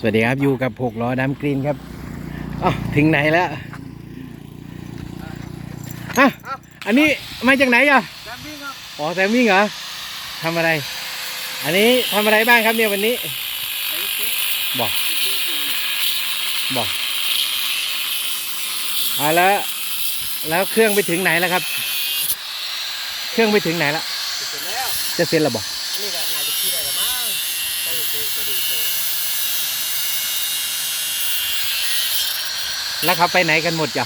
สวัสดีครับ อยู่กับหกล้อดำกรีนครับอ๋อถึงไหนแล้วอะอันนี้มาจากไหนอะแซมวิ่งครับอ๋อแซมวิ่งเหรอทำอะไร อันนี้ทำอะไรบ้างครับเนี่ยวันนี้ไอ้เจ๊บอกเจ๊จูบอกอ่าแล้วแล้วเครื่องไปถึงไหนแล้วครับ เครื่องไปถึงไหนแล้วเสร็จแล้วจะเสร็จแล้วบอกนี่ก็นายจะขี่ได้หรือมั้งต้องอยู่ตัวตัวดีตัว แล้วเขาไปไหนกันหมดจ้ะ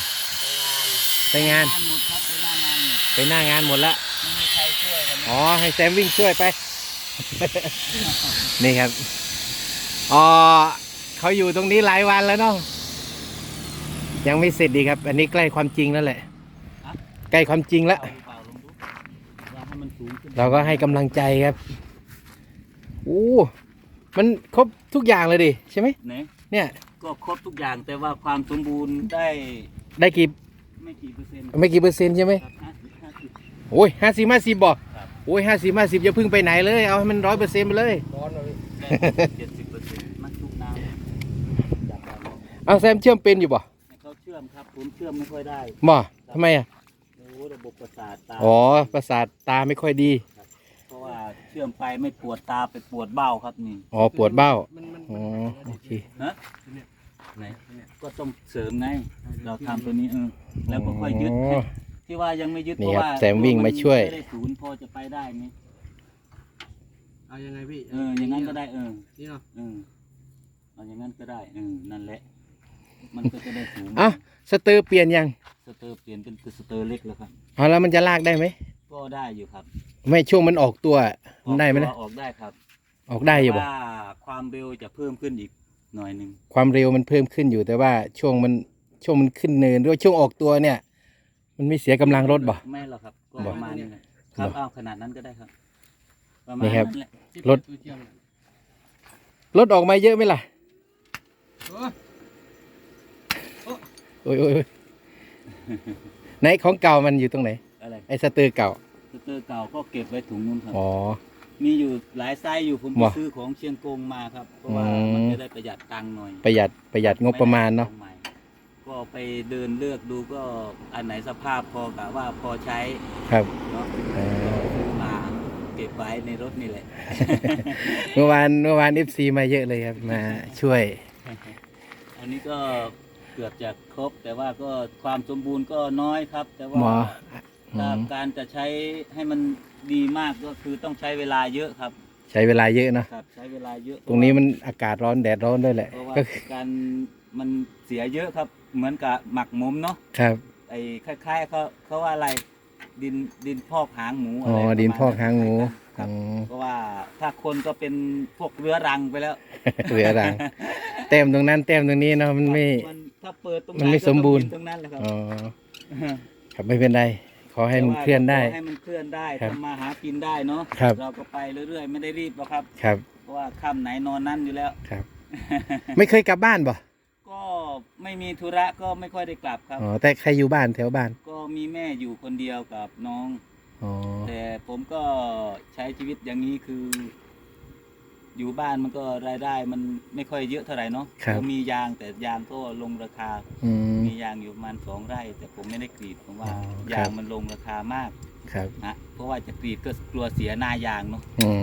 ไปงานไปงานหมดครับไปหน้างานหมดไปหน้างานหมดแล้วไม่มีใครช่วยกันอ๋อให้แซมวิ่งช่วยไป นี่ครับอ๋อเขาอยู่ตรงนี้หลายวันแล้วเนาะยังไม่เสร็จดีครับ อันนี้ใกล้ความจริงแล้วแหละ ใกล้ความจริงแล้วเปล่าเปล่าลงดูว่าให้มันสูงขึ้นเราก็ให้กำลังใจครับโอ้มันครบทุกอย่างเลยดิใช่ไหมไหนเนี่ย ก็ครบทุกอย่างแต่ว่าความสมบูรณ์ได้ได้กี่ไม่กี่เปอร์เซ็นต์ไม่กี่เปอร์เซ็นต์ใช่ไหมครับห้าสิบห้าสิบโอ้ยห้าสิบห้าสิบบอกครับ โอ้ยห้าสิบห้าสิบอย่าเพึ่งไปไหนเลยเอาให้มันร้อยเปอร์เซ็นต์ไปเลยร้อนเลยเจ็ดสิบเปอร์เซ็นต์มันทุกน้ำจับได้เอาแซมเชื่อมเป็นอยู่บ่ให้เขาเชื่อมครับผมเชื่อมไม่ค่อยได้บ่ทำไมอะโอ้ระบบประสาทตาอ๋อประสาทตาไม่ค่อยดีเพราะว่าเชื่อมไปไม่ปวดตาไปปวดเบ้าครับนี่อ๋อปวดเบ้าอ๋อโอเคฮะ ไหนก็ต้องเสริมไง เราทำตัวนี้เออแล้วก็ค่อยยึด อ๋อ ที่ว่ายังไม่ยึดนี่เพราะครับว่าแซมวิ่งมาช่วยไม่ได้ศูนย์พอจะไปได้ไงเอายังไงพี่เอออย่างนั้นก็ได้เออนี่เนาะเออเอาอย่างนั้นก็ได้เออนั่นแหละ มันก็จะได้สูงเอ้าสเตอร์เปลี่ยนยังสเตอร์เปลี่ยนเป็นสเตอร์เล็กแล้วครับ เอาแล้วมันจะลากได้ไหมก็ได้อยู่ครับไม่ช่วงมันออกตัวมันได้ไหมอนะอกออกได้ครับออกได้อยู่บ่ ว่าความเร็วจะเพิ่มขึ้นอีก หน่อยหนึ่งความเร็วมันเพิ่มขึ้นอยู่แต่ว่าช่วงมันช่วงมันขึ้นเนินหรือว่าช่วงออกตัวเนี่ย มันไม่เสียกำลังรถบ่ ไม่หรอกครับก็บ่ประมาณนี้แหละครับบ่เอาขนาดนั้นก็ได้ครับ ประมาณนี่ครับนั้นแหละรถตัวเทียมน่ะรถออกมาเยอะไหมล่ะโอ้ยโอ้ยโอ้ยโอ้ยไหนของเก่ามันอยู่ตรงไหนอะไรไอ้สเตอร์เก่าสเตอร์เก่าก็เก็บไว้ถุงนู้นครับอ๋อ มีอยู่หลายไซส์อยู่ผมไปบ่ซื้อของเชียงกงมาครับเพราะว่าอืม มันจะได้ประหยัดตังค์หน่อยประหยัดประหยัดงบประมาณเนาะ ไได้ของใหม่ก็ไปเดินเลือกดูก็อันไหนสภาพพอกะว่าพอใช้ครับ เนาะเออ ก็ซื้อมาเก็บไว้ในรถนี่แหละ เมื่อวานเมื่อวานเอฟซีมาเยอะเลยครับ มาช่วย อันนี้ก็เกือบจะครบแต่ว่าก็ความสมบูรณ์ก็น้อยครับ แต่ว่าหมอ อืถ้ามการจะใช้ให้มันดีมากก็คือต้องใช้เวลาเยอะครับ ใช้เวลาเยอะเนาะครับใช้เวลาเยอะตรงนี้มันอากาศร้อนแดดร้อนด้วยแหละเพราะว่าก็คือการมันเสียเยอะครับ เหมือนกับหมักหมมเนาะครับไอ้คล้ายๆเขาเขาว่าอะไรดินดินพอกหางหมูอะอ๋อไรประมาณดินพอกหางหมูครับอืมเพราะว่าถ้าคนก็เป็นพวกเรื้อรังไปแล้ว เหลือรังแต้มตรงนั้นแต้มตรงนี้เนาะมันไม่มันถ้าเปิดตรงไหมันไม่ก็สมบูรณ์ต้องกินตรงนั้นแหละครับอ๋อครับไม่เป็นไร ขอให้มันเคลื่อนได้แต่ว่าให้มันเคลื่อนได้ครับทำมาหากินได้เนาะครับ เราก็ไปเรื่อยๆ ไม่ได้รีบหรอกครับครับเพราะว่าค่ำไหนนอนนั่นอยู่แล้ว ครับ ไม่เคยกลับบ้านบ่ก็ไม่มีธุระก็ไม่ค่อยได้กลับครับ อ๋อแต่ใครอยู่บ้านแถวบ้านก็มีแม่อยู่คนเดียวกับน้อง อ๋อแต่ผมก็ใช้ชีวิตอย่างนี้คือ อยู่บ้านมันก็รายได้มันไม่ค่อยเยอะเท่าไหร่เนาะครับก็มียางแต่ยางก็ลงราคา อืม มียางอยู่ประมาณสองไร่ แต่ผมไม่ได้กรีดผมว่าอ๋อครับ ยางมันลงราคามากครับนะเพราะว่าจะกรีดก็กลัวเสียหน้ายางเนาะ อืม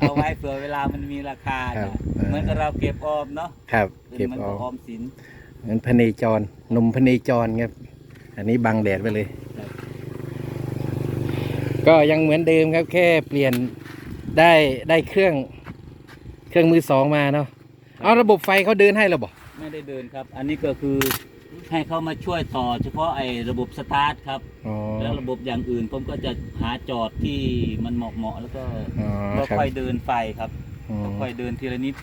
เอาไว้เผื่อเวลามันมีราคาครับนะเออเหมือนกับเราเก็บออมเนาะครับเป็นเก็บมันอก็อออมสินเหมือนพเนจรนมพเนจรครับ อันนี้บังแดดไปเลย ครับ ก็ยังเหมือนเดิมครับแค่เปลี่ยนได้ได้เครื่อง เครื่องมือสองมาเนาะเอาระบบไฟเขาเดินให้เราบอกไม่ได้เดินครับ อันนี้ก็คือให้เขามาช่วยต่อ เฉพาะไอ้ระบบสตาร์ทครับอ๋อแล้วระบบอย่างอื่นผมก็จะหาจอดที่มันเหมาะเหมาะๆแล้วก็อ๋อก็ครับค่อยเดินไฟครับอืมค่อยเดินทีละนิด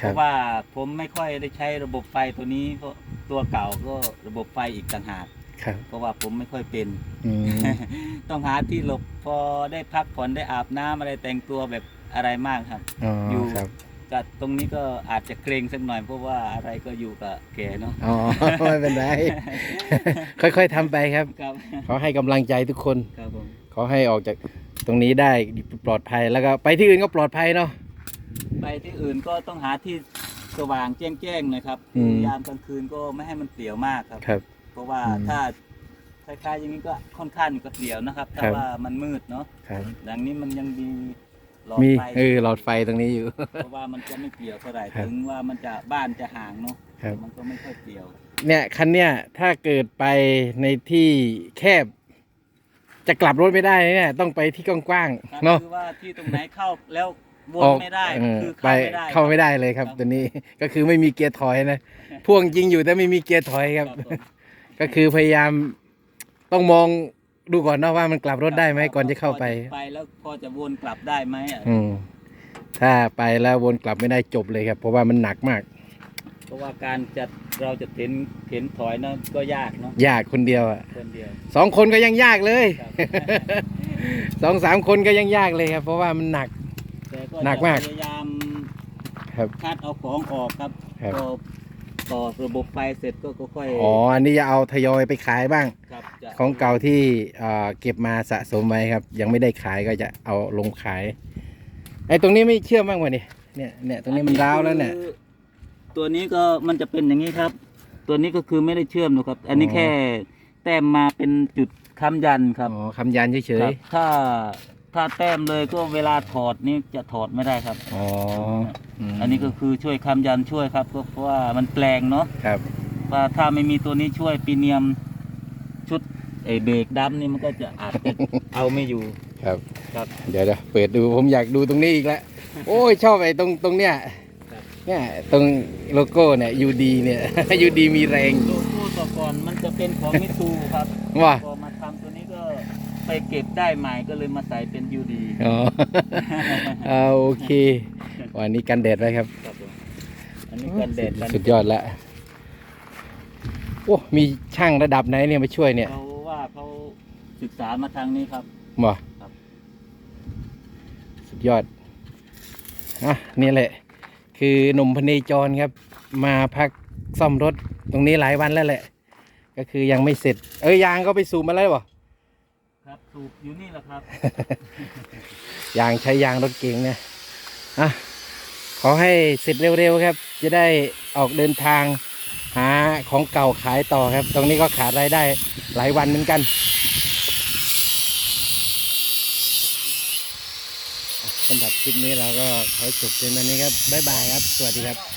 คเพรับราะว่าผมไม่ค่อยได้ใช้ระบบไฟตัวนี้เพราะตัวเก่าก็ระบบไฟอีกต่างหากครับเพราะว่าผมไม่ค่อยเป็นอืมต้องหาที่หลบพอได้พักผ่อนได้อาบน้ำอะไรแต่งตัวแบบอะไรมากครับอ๋ออยู่ครับ กับตรงนี้ก็อาจจะเกรงสักหน่อยเพราะว่าอะไรก็อยู่กับแกเนาะ อ๋อ ไม่เป็นไร ค่อยๆทำไปครับ ครับ ขอให้กำลังใจทุกคน ครับผม ขอให้ออกจากตรงนี้ได้ปลอดภัยแล้วก็ไปที่อื่นก็ปลอดภัยเนาะ ไปที่อื่นก็ต้องหาที่สว่างแจ้งๆหน่อยครับอืม ยามกลางคืนก็ไม่ให้มันเปลี่ยวมากครับ ครับ เพราะว่าอืมถ้าคล้ายๆอย่างนี้ก็ค่อนข้างก็เปลี่ยวนะครับ ถ้าครับ ว่ามันมืดเนาะครับ ดังนี้มันยังมี หลอดมีไฟเออหลอดไฟตรงนี้อยู่ เพราะว่ามันจะไม่เปลี่ยวเท่าไหร่ครับถึงว่ามันจะบ้านจะห่างเนาะครับ มันก็ไม่ค่อยเปลี่ยวเนี่ยคันเนี้ยถ้าเกิดไปในที่แคบ จะกลับรถไม่ได้เนี่ยต้องไปที่กว้างครับๆเนาะคือว่าที่ตรงไหนเข้าแล้ววนออกไม่ได้เออคือไปเข้าไม่ได้เข้าไม่ได้เลยครับครับ ตัวนี้ก็คือไม่มีเกียร์ถอยนะพ่วงจริงอยู่แต่ไม่มีเกียร์ถอยครับผมก็คือพยายามต้องมอง ดูก่อนเนาะว่ามันกลับรถได้ไหมครับก่อนจะเข้าไปพอไปแล้วพอจะวนกลับได้ไหมอะอืมถ้าไปแล้ววนกลับไม่ได้จบเลยครับ เพราะว่ามันหนักมาก เพราะว่าการจะเราจะเข็นเข็นถอยเนาะก็ยากเนาะยากคนเดียวอะคนเดียวสองคนก็ยังยากเลยครับสองสามคนก็ยังยากเลยครับ เพราะว่ามันหนักแต่ก็หนักมากจะพยายามครับคัดเอาของออกครับครับก็ ต่อระบบไฟเสร็จก็ค่อยอ๋ออันนี้จะเอาทยอยไปขายบ้าง ครับจะของเก่าที่เอ่อเก็บมาสะสมไว้ครับ ยังไม่ได้ขายก็จะเอาลงขายไอ้ตรงนี้ไม่เชื่อมบ้างวะนี่เนี่ยเนี่ยตรงนี้มันร้าวแล้วเนี่ย คือตัวนี้ก็มันจะเป็นอย่างนี้ครับ ตัวนี้ก็คือไม่ได้เชื่อมนะครับ อันนี้อ๋อ แค่แต้มมาเป็นจุดค้ำยันครับอ๋อคำยันเฉคยรับถ้า ถ้าแต้มเลยก็เวลาถอดนี่จะถอดไม่ได้ครับๆอ๋อมอันนี้ก็คือช่วยค้ำยันช่วยครับก็เพราะว่ามันแปลงเนาะครับ ว่าถ้าไม่มีตัวนี้ช่วยปีเนียมชุดไอเบรกดัมนี่มันก็จะอาจจะ เอาไม่อยู่ครับ ครับ เดี๋ยวเดี๋ยวเปิดดูผมอยากดูตรงนี้อีกแล้ว โอ้ยชอบไอ้ตรงตรงเนี้ยครับ เนี่ยตรงโลโก้เนี่ยยูดีเนี่ย ยูดีมีแรง โลโก้ต่อก่อนมันจะเป็นของมิซูครับ ว่าพอมาทำตัวนี้ก็ ไปเก็บได้ใหม่ก็เลยมาใส่เป็นยูดีอ๋อเอาโอเค วันนี้กันแดดไว้ครับครับผมอันนี้กันแดดกันสุดยอดละโอ้ มีช่างระดับไหนเนี่ยมาช่วยเนี่ยเขาว่าเขาศึกษามาทางนี้ครับบ่ครับ สุดยอดอะนี่แหละ คือหนุ่มพเนจรครับ มาพักซ่อมรถตรงนี้หลายวันแล้วแหละ ก็คือยังไม่เสร็จ เอ้ยยางก็ไปสูบมาแล้วบ่ครับ สูบอยู่นี่แหละครับ ยางใช้ยางรถเก๋งเนี่ยอะขอให้เสร็จเร็วๆครับ จะได้ออกเดินทาง หาของเก่าขายต่อครับ ตรงนี้ก็ขาดรายได้หลายวันเหมือนกัน สำหรับคลิปนี้เราก็ขอจบเพียงเท่านี้ครับ บ๊ายบายครับ สวัสดีครับ